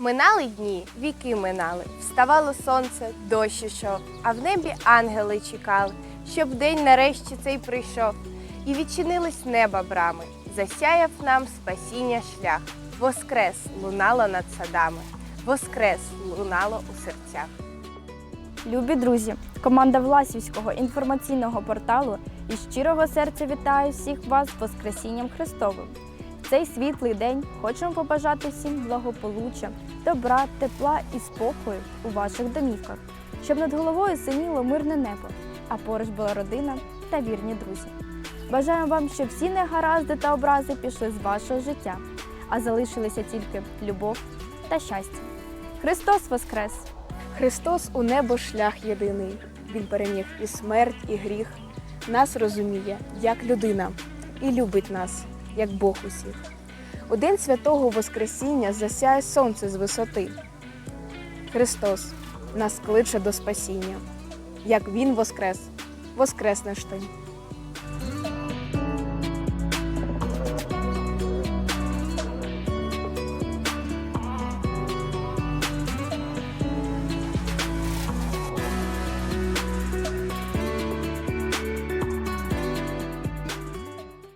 Минали дні, віки минали, вставало сонце, дощ ішов, а в небі ангели чекали, щоб день нарешті цей прийшов. І відчинились неба брами, засяяв нам спасіння шлях. Воскрес лунало над садами, воскрес лунало у серцях. Любі друзі, команда Власівського інформаційного порталу із щирого серця вітає всіх вас з Воскресінням Христовим. Цей світлий день хочемо побажати всім благополуччя, добра, тепла і спокою у ваших домівках, щоб над головою синіло мирне небо, а поруч була родина та вірні друзі. Бажаємо вам, щоб всі негаразди та образи пішли з вашого життя, а залишилися тільки любов та щастя. Христос Воскрес! Христос у небо шлях єдиний. Він переміг і смерть, і гріх. Нас розуміє, як людина, і любить нас, як Бог усіх. У день святого Воскресіння засяє сонце з висоти. Христос нас кличе до спасіння. Як Він воскрес, воскреснеш ти.